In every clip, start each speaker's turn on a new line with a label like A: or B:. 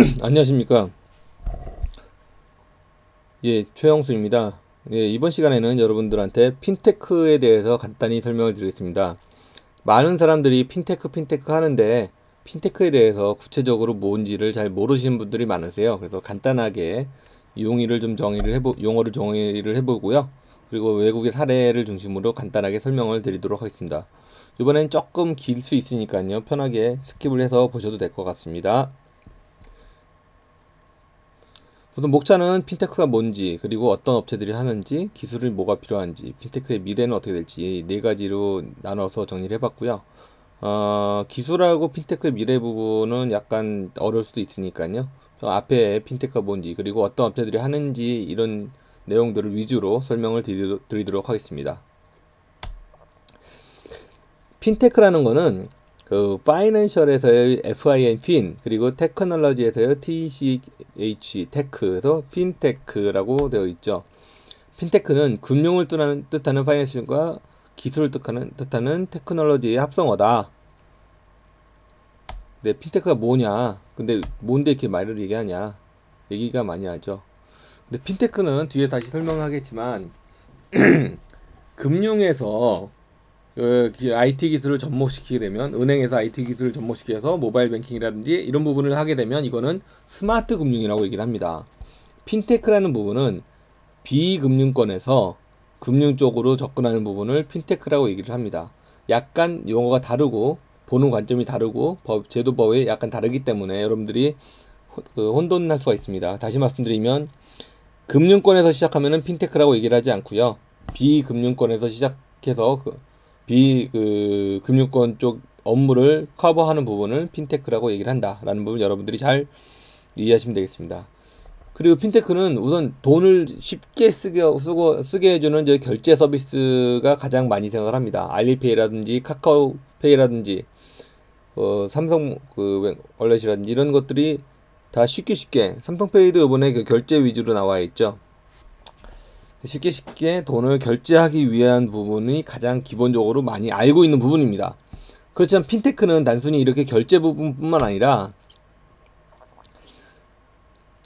A: 안녕하십니까. 예, 최영수입니다. 예, 이번 시간에는 여러분들한테 핀테크에 대해서 간단히 설명을 드리겠습니다. 많은 사람들이 핀테크, 핀테크 하는데 핀테크에 대해서 구체적으로 뭔지를 잘 모르시는 분들이 많으세요. 그래서 간단하게 용의를 좀 정의를 해보, 용어를 정의를 해보고요. 그리고 외국의 사례를 중심으로 간단하게 설명을 드리도록 하겠습니다. 이번엔 조금 길 수 있으니까요. 편하게 스킵을 해서 보셔도 될 것 같습니다. 우선 목차는 핀테크가 뭔지 그리고 어떤 업체들이 하는지 기술이 뭐가 필요한지 핀테크의 미래는 어떻게 될지 네 가지로 나눠서 정리를 해봤고요. 어, 기술하고 핀테크의 미래 부분은 약간 어려울 수도 있으니까요. 앞에 핀테크가 뭔지 그리고 어떤 업체들이 하는지 이런 내용들을 위주로 설명을 드리도록 하겠습니다. 핀테크라는 거는 그 파이낸셜에서의 FIN 그리고 테크놀로지에서의 TCH 테크에서 핀테크라고 되어 있죠. 핀테크는 금융을 뜻하는, 파이낸셜과 기술을 뜻하는, 뜻하는 테크놀로지의 합성어다. 네, 핀테크가 뭐냐? 근데 뭔데 이렇게 말을 얘기하냐? 얘기가 많이 하죠. 근데 핀테크는 뒤에 다시 설명하겠지만 금융에서 그 IT 기술을 접목시키게 되면 은행에서 IT 기술을 접목시켜서 모바일 뱅킹이라든지 이런 부분을 하게 되면 이거는 스마트 금융이라고 얘기를 합니다. 핀테크라는 부분은 비금융권에서 금융 쪽으로 접근하는 부분을 핀테크라고 얘기를 합니다. 약간 용어가 다르고 보는 관점이 다르고 법 제도법이 약간 다르기 때문에 여러분들이 그 혼돈할 수가 있습니다. 다시 말씀드리면 금융권에서 시작하면은 핀테크라고 얘기를 하지 않고요. 비금융권에서 시작해서 그 비그 금융권 쪽 업무를 커버하는 부분을 핀테크라고 얘기를 한다라는 부분 여러분들이 잘 이해하시면 되겠습니다. 그리고 핀테크는 우선 돈을 쉽게 쓰게 쓰고 쓰게 해주는 저 결제 서비스가 가장 많이 생각을 합니다. 알리페이라든지 카카오페이라든지 어, 삼성 그 월렛이라든지 이런 것들이 다 쉽게 쉽게 삼성페이도 이번에 그 결제 위주로 나와 있죠. 쉽게 쉽게 돈을 결제하기 위한 부분이 가장 기본적으로 많이 알고 있는 부분입니다. 그렇지만 핀테크는 단순히 이렇게 결제 부분뿐만 아니라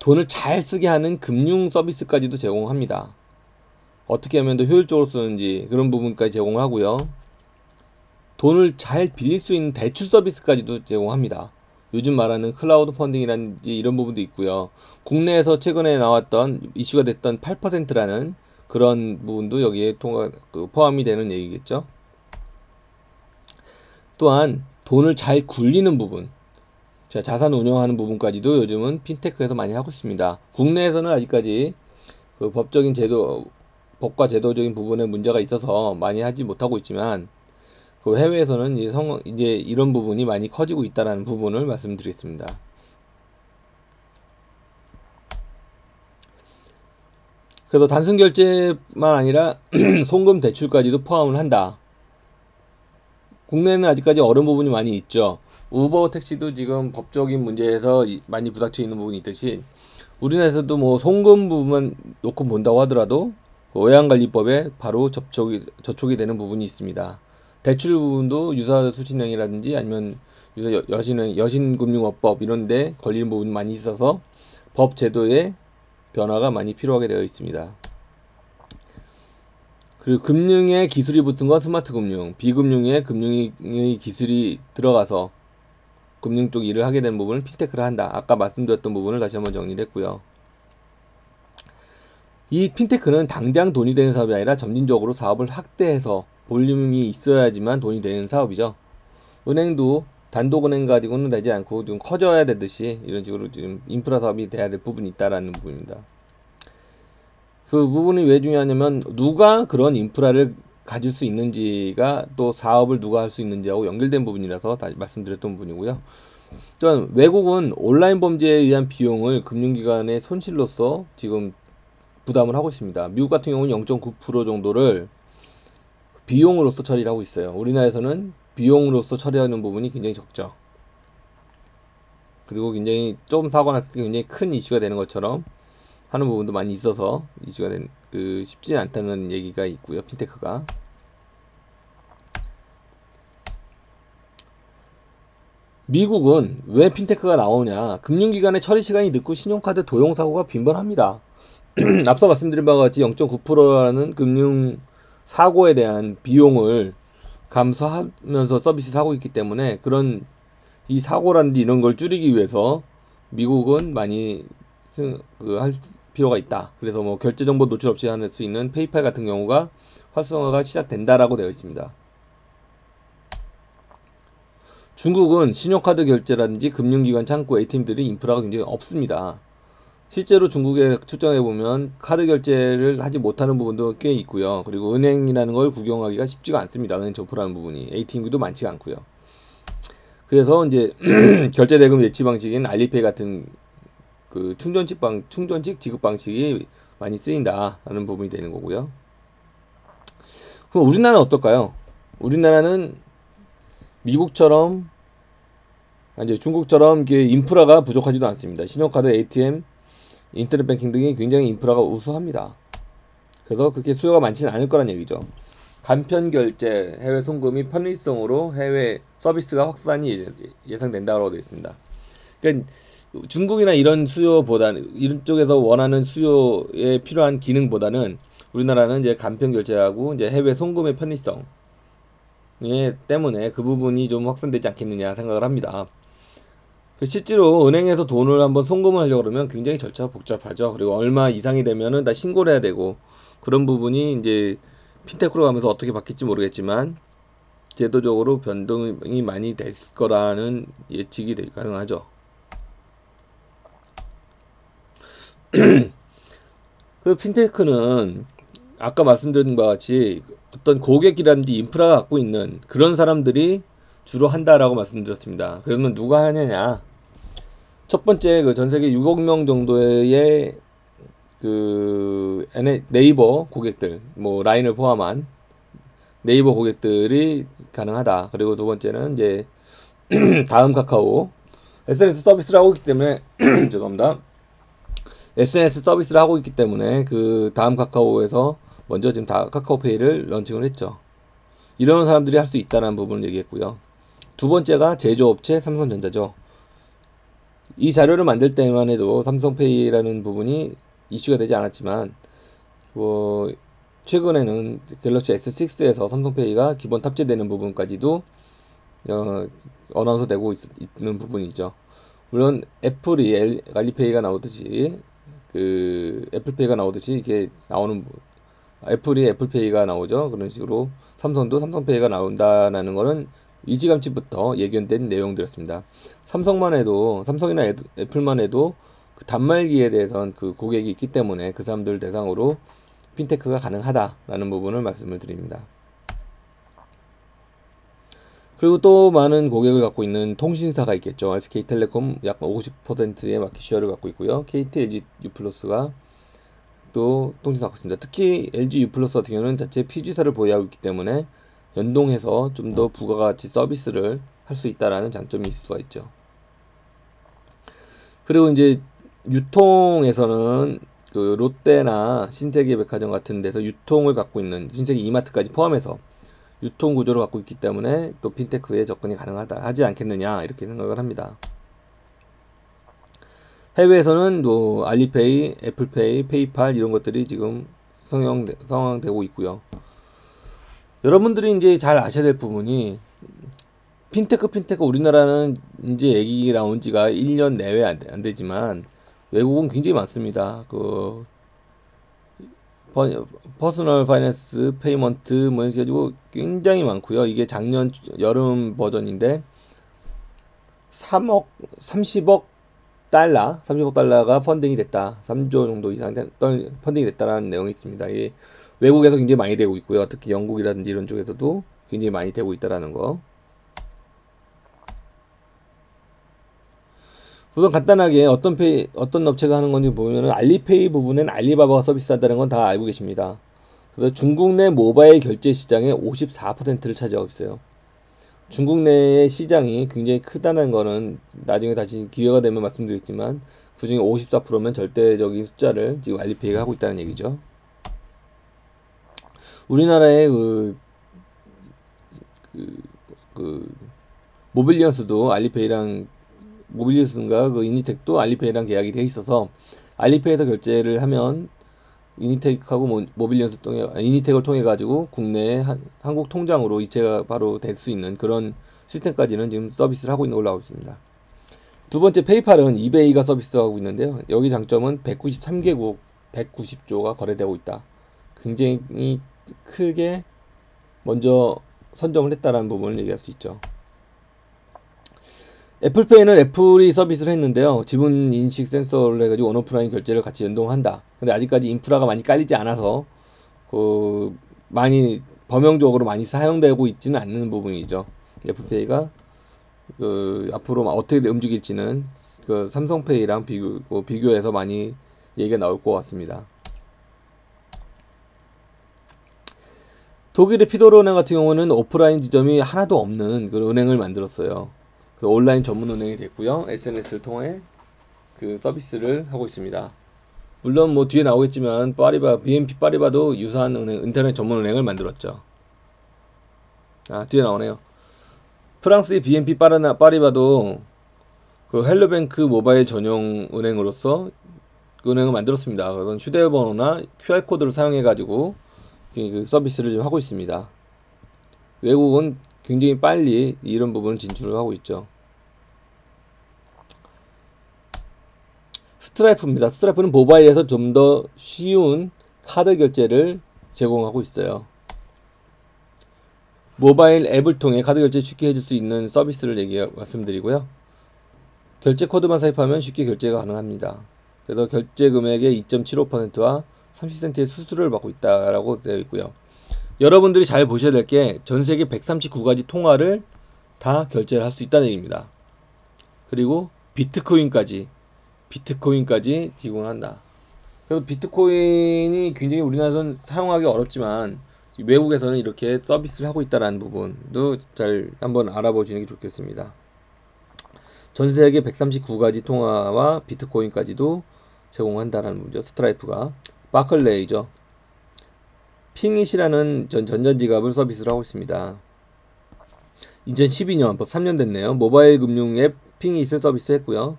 A: 돈을 잘 쓰게 하는 금융 서비스까지도 제공합니다. 어떻게 하면 더 효율적으로 쓰는지 그런 부분까지 제공을 하고요. 돈을 잘 빌릴 수 있는 대출 서비스까지도 제공합니다. 요즘 말하는 클라우드 펀딩이라든지 이런 부분도 있고요. 국내에서 최근에 나왔던 이슈가 됐던 8%라는 그런 부분도 여기에 통화, 그 포함이 되는 얘기겠죠. 또한 돈을 잘 굴리는 부분, 자, 자산 운영하는 부분까지도 요즘은 핀테크에서 많이 하고 있습니다. 국내에서는 아직까지 그 법적인 제도, 법과 제도적인 부분에 문제가 있어서 많이 하지 못하고 있지만 그 해외에서는 이제 성, 이제 이런 부분이 많이 커지고 있다는 부분을 말씀드리겠습니다. 그래서 단순 결제만 아니라 송금 대출까지도 포함을 한다. 국내는 아직까지 어려운 부분이 많이 있죠. 우버 택시도 지금 법적인 문제에서 많이 부닥쳐 있는 부분이 있듯이 우리나라에서도 뭐 송금 부분만 놓고 본다고 하더라도 그 외환관리법에 바로 접촉이 저촉이 되는 부분이 있습니다. 대출 부분도 유사 수신형이라든지 아니면 유사 여신 여신금융업법 이런데 걸리는 부분이 많이 있어서 법 제도의 변화가 많이 필요하게 되어 있습니다. 그리고 금융에 기술이 붙은 건 스마트 금융, 비금융에 금융의 기술이 들어가서 금융 쪽 일을 하게 되는 부분을 핀테크를 한다. 아까 말씀드렸던 부분을 다시 한번 정리를 했고요. 이 핀테크는 당장 돈이 되는 사업이 아니라 점진적으로 사업을 확대해서 볼륨이 있어야지만 돈이 되는 사업이죠. 은행도 단독은행 가지고는 되지 않고 좀 커져야 되듯이 이런 식으로 지금 인프라 사업이 돼야 될 부분이 있다라는 부분입니다. 그 부분이 왜 중요하냐면 누가 그런 인프라를 가질 수 있는지가 또 사업을 누가 할 수 있는지하고 연결된 부분이라서 다시 말씀드렸던 부분이고요. 또한 외국은 온라인 범죄에 의한 비용을 금융기관의 손실로서 지금 부담을 하고 있습니다. 미국 같은 경우는 0.9% 정도를 비용으로서 처리를 하고 있어요. 우리나라에서는 비용으로서 처리하는 부분이 굉장히 적죠. 그리고 굉장히 좀 사고 났을 때 굉장히 큰 이슈가 되는 것처럼 하는 부분도 많이 있어서 이슈가 된, 그, 쉽지 않다는 얘기가 있고요. 핀테크가. 미국은 왜 핀테크가 나오냐? 금융기관의 처리 시간이 늦고 신용카드 도용 사고가 빈번합니다. 앞서 말씀드린 바와 같이 0.9%라는 금융 사고에 대한 비용을 감수하면서 서비스를 하고 있기 때문에 그런 이 사고라든지 이런 걸 줄이기 위해서 미국은 많이 그할 필요가 있다. 그래서 뭐 결제 정보 노출 없이 할 수 있는 페이팔 같은 경우가 활성화가 시작된다라고 되어 있습니다. 중국은 신용카드 결제라든지 금융기관 창구 ATM들이 인프라가 굉장히 없습니다. 실제로 중국에 출장해 보면 카드 결제를 하지 못하는 부분도 꽤 있고요. 그리고 은행이라는 걸 구경하기가 쉽지가 않습니다. 은행 점포라는 부분이 ATM도 많지가 않고요. 그래서 이제 결제 대금 예치 방식인 알리페이 같은 그 충전식 방 충전식 지급 방식이 많이 쓰인다라는 부분이 되는 거고요. 그럼 우리나라는 어떨까요? 우리나라는 미국처럼 이제 중국처럼 인프라가 부족하지도 않습니다. 신용카드, ATM, 인터넷 뱅킹 등이 굉장히 인프라가 우수합니다. 그래서 그렇게 수요가 많지는 않을 거란 얘기죠. 간편 결제, 해외 송금이 편의성으로 해외 서비스가 확산이 예상된다고 되어 있습니다. 그러니까 중국이나 이런 수요보다는 이런 쪽에서 원하는 수요에 필요한 기능보다는 우리나라는 이제 간편 결제하고 이제 해외 송금의 편의성 때문에 그 부분이 좀 확산되지 않겠느냐 생각을 합니다. 그 실제로 은행에서 돈을 한번 송금을 하려고 그러면 굉장히 절차가 복잡하죠. 그리고 얼마 이상이 되면은 다 신고를 해야 되고 그런 부분이 이제 핀테크로 가면서 어떻게 바뀔지 모르겠지만 제도적으로 변동이 많이 될 거라는 예측이 가능하죠. 그 핀테크는 아까 말씀드린 바와 같이 어떤 고객이라든지 인프라가 갖고 있는 그런 사람들이 주로 한다라고 말씀드렸습니다. 그러면 누가 하느냐? 첫 번째 그 전 세계 6억 명 정도의 그 네이버 고객들, 뭐 라인을 포함한 네이버 고객들이 가능하다. 그리고 두 번째는 이제 다음 카카오 SNS 서비스를 하고 있기 때문에 죄송합니다. SNS 서비스를 하고 있기 때문에 그 다음 카카오에서 먼저 지금 다 카카오페이를 런칭을 했죠. 이런 사람들이 할 수 있다는 부분을 얘기했고요. 두 번째가 제조업체 삼성전자죠. 이 자료를 만들 때만 해도 삼성페이라는 부분이 이슈가 되지 않았지만 뭐 최근에는 갤럭시 S6에서 삼성페이가 기본 탑재되는 부분까지도 어, 어나운서 되고 있, 는 부분이죠. 물론 애플이 알리페이가 나오듯이 그 애플페이가 나오듯이 이게 나오는 애플이 애플페이가 나오죠. 그런 식으로 삼성도 삼성페이가 나온다라는 거는 일찌감치부터 예견된 내용들이었습니다. 삼성만 해도 삼성이나 애플만 해도 그 단말기에 대해서는 그 고객이 있기 때문에 그 사람들 대상으로 핀테크가 가능하다라는 부분을 말씀을 드립니다. 그리고 또 많은 고객을 갖고 있는 통신사가 있겠죠. SK텔레콤 약 50%의 마켓시어를 갖고 있고요. KT, LG, U+가 또 통신사가 있습니다. 특히 LG U+ 같은 경우는 자체 PG사를 보유하고 있기 때문에 연동해서 좀 더 부가가치 서비스를 할 수 있다라는 장점이 있을 수가 있죠. 그리고 이제 유통에서는 그 롯데나 신세계 백화점 같은 데서 유통을 갖고 있는 신세계 이마트까지 포함해서 유통 구조를 갖고 있기 때문에 또 핀테크에 접근이 가능하다 하지 않겠느냐 이렇게 생각을 합니다. 해외에서는 뭐 알리페이, 애플페이, 페이팔 이런 것들이 지금 성형 성황되고 있고요. 여러분들이 이제 잘 아셔야 될 부분이 핀테크 핀테크 우리나라는 이제 얘기 나온 지가 1년 내외 안, 안 되지만 외국은 굉장히 많습니다. 그 퍼스널 파이낸스 페이먼트 뭐 이렇게 가지고 굉장히 많고요. 이게 작년 여름 버전인데 3억 30억 달러 30억 달러가 펀딩이 됐다. 3조 정도 이상 펀딩이 됐다라는 내용이 있습니다. 이 외국에서 굉장히 많이 되고 있고요. 특히 영국이라든지 이런 쪽에서도 굉장히 많이 되고 있다라는 거. 우선 간단하게 어떤 페이, 어떤 업체가 하는 건지 보면은 알리페이 부분은 알리바바가 서비스한다는 건 다 알고 계십니다. 그래서 중국 내 모바일 결제 시장의 54%를 차지하고 있어요. 중국 내의 시장이 굉장히 크다는 거는 나중에 다시 기회가 되면 말씀드리겠지만 그 중에 54%면 절대적인 숫자를 지금 알리페이가 하고 있다는 얘기죠. 우리나라의 그, 그, 그 모빌리언스도 알리페이랑 모빌리언스인가 그 이니텍도 알리페이랑 계약이 돼 있어서 알리페이에서 결제를 하면 이니텍하고 모- 모빌리언스 통해 아, 이니텍을 통해 가지고 국내 한, 한국 통장으로 이체가 바로 될 수 있는 그런 시스템까지는 지금 서비스를 하고 있는 걸로 알고 있습니다. 두 번째 페이팔은 이베이가 서비스하고 있는데요. 여기 장점은 193개국 190조가 거래되고 있다. 굉장히 크게 먼저 선점을 했다라는 부분을 얘기할 수 있죠. 애플페이는 애플이 서비스를 했는데요. 지문 인식 센서를 해가지고 온오프라인 결제를 같이 연동한다. 근데 아직까지 인프라가 많이 깔리지 않아서 그 많이 범용적으로 많이 사용되고 있지는 않는 부분이죠. 애플페이가 그 앞으로 어떻게 움직일지는 그 삼성페이랑 비교 그 비교해서 많이 얘기가 나올 것 같습니다. 독일의 피도르은행 같은 경우는 오프라인 지점이 하나도 없는 그 은행을 만들었어요. 그 온라인 전문 은행이 됐고요. SNS를 통해 그 서비스를 하고 있습니다. 물론 뭐 뒤에 나오겠지만 파리바 BNP 파리바도 유사한 은행, 인터넷 전문 은행을 만들었죠. 아 뒤에 나오네요. 프랑스의 BNP 파르나 파리바도 그 헬로뱅크 모바일 전용 은행으로서 그 은행을 만들었습니다. 그건 휴대번호나 QR 코드를 사용해 가지고 그 서비스를 좀 하고 있습니다. 외국은 굉장히 빨리 이런 부분을 진출을 하고 있죠. 스트라이프입니다. 스트라이프는 모바일에서 좀 더 쉬운 카드 결제를 제공하고 있어요. 모바일 앱을 통해 카드 결제 쉽게 해줄 수 있는 서비스를 얘기 말씀드리고요. 결제 코드만 삽입하면 쉽게 결제가 가능합니다. 그래서 결제 금액의 2.75%와 30센트의 수수료를 받고 있다라고 되어 있고요. 여러분들이 잘 보셔야 될 게 전 세계 139가지 통화를 다 결제를 할 수 있다는 얘기입니다. 그리고 비트코인까지 비트코인까지 제공한다. 그래서 비트코인이 굉장히 우리나라에서는 사용하기 어렵지만 외국에서는 이렇게 서비스를 하고 있다는 부분도 잘 한번 알아보시는 게 좋겠습니다. 전 세계 139가지 통화와 비트코인까지도 제공한다는 문제. 스트라이프가 바클레이죠. 핑잇이라는 전 전자지갑을 서비스를 하고 있습니다. 2012년, 벌써 3년 됐네요. 모바일 금융 앱 핑잇을 서비스했고요.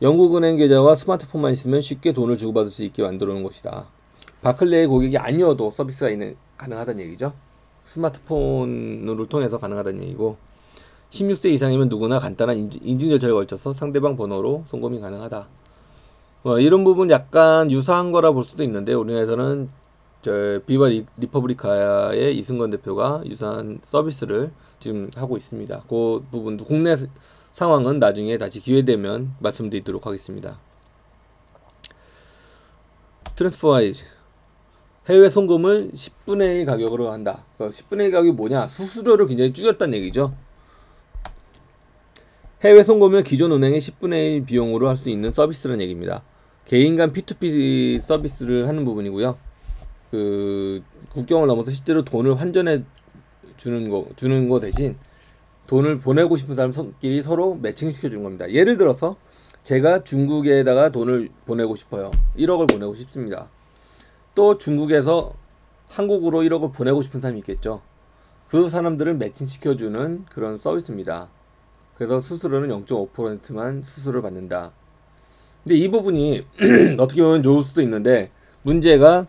A: 영국은행 계좌와 스마트폰만 있으면 쉽게 돈을 주고받을 수 있게 만들어 놓은 것이다. 바클레이 고객이 아니어도 서비스가 있는, 가능하다는 얘기죠. 스마트폰을 통해서 가능하다는 얘기고 16세 이상이면 누구나 간단한 인증, 절차를 걸쳐서 상대방 번호로 송금이 가능하다. 어, 이런 부분 약간 유사한 거라 볼 수도 있는데 우리나라에서는 저 비바 리, 리퍼블리카의 이승건 대표가 유사한 서비스를 지금 하고 있습니다. 그 부분도 국내 상황은 나중에 다시 기회 되면 말씀드리도록 하겠습니다. 트랜스퍼와이즈 해외 송금을 10분의 1 가격으로 한다. 그 10분의 1 가격이 뭐냐? 수수료를 굉장히 줄였다는 얘기죠. 해외 송금을 기존 은행의 10분의 1 비용으로 할 수 있는 서비스라는 얘기입니다. 개인 간 P2P 서비스를 하는 부분이고요. 그 국경을 넘어서 실제로 돈을 환전해 주는 거 주는 거 대신 돈을 보내고 싶은 사람끼리 서로 매칭시켜 주는 겁니다. 예를 들어서 제가 중국에다가 돈을 보내고 싶어요. 1억을 보내고 싶습니다. 또 중국에서 한국으로 1억을 보내고 싶은 사람이 있겠죠. 그 사람들을 매칭시켜 주는 그런 서비스입니다. 그래서 수수료는 0.5%만 수수료를 받는다. 근데 이 부분이 어떻게 보면 좋을 수도 있는데 문제가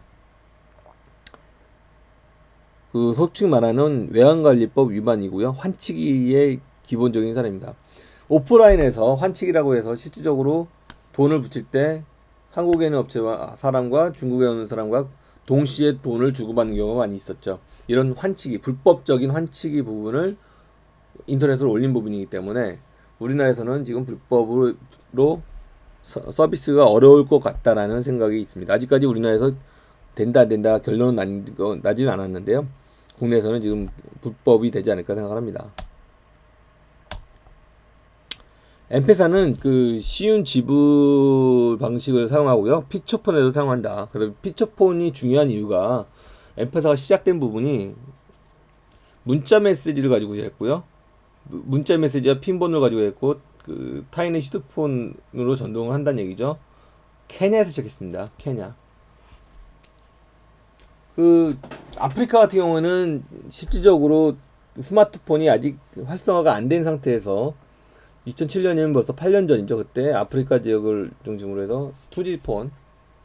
A: 그 소식 말하는 외환관리법 위반이고요. 환치기의 기본적인 사례입니다. 오프라인에서 환치기라고 해서 실질적으로 돈을 붙일 때 한국에 있는 업체와 사람과 중국에 오는 사람과 동시에 돈을 주고받는 경우가 많이 있었죠. 이런 환치기, 불법적인 환치기 부분을 인터넷으로 올린 부분이기 때문에 우리나라에서는 지금 불법으로 서, 서비스가 어려울 것 같다라는 생각이 있습니다. 아직까지 우리나라에서 된다 안 된다 결론은 난, 나지는 않았는데요. 국내에서는 지금 불법이 되지 않을까 생각합니다. 엠페사는 그 쉬운 지불 방식을 사용하고요. 피처폰에도 사용한다. 그래서 피처폰이 중요한 이유가 엠페사가 시작된 부분이 문자 메시지를 가지고 했고요. 문자 메시지와 핀번호를 가지고 했고 그 타인의 휴대폰으로 전동을 한다는 얘기죠. 케냐에서 시작했습니다. 케냐. 그 아프리카 같은 경우에는 실질적으로 스마트폰이 아직 활성화가 안 된 상태에서 2007년이면 벌써 8년 전이죠. 그때 아프리카 지역을 중심으로 해서 2G폰,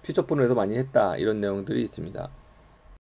A: 피처폰을 해서 많이 했다. 이런 내용들이 있습니다.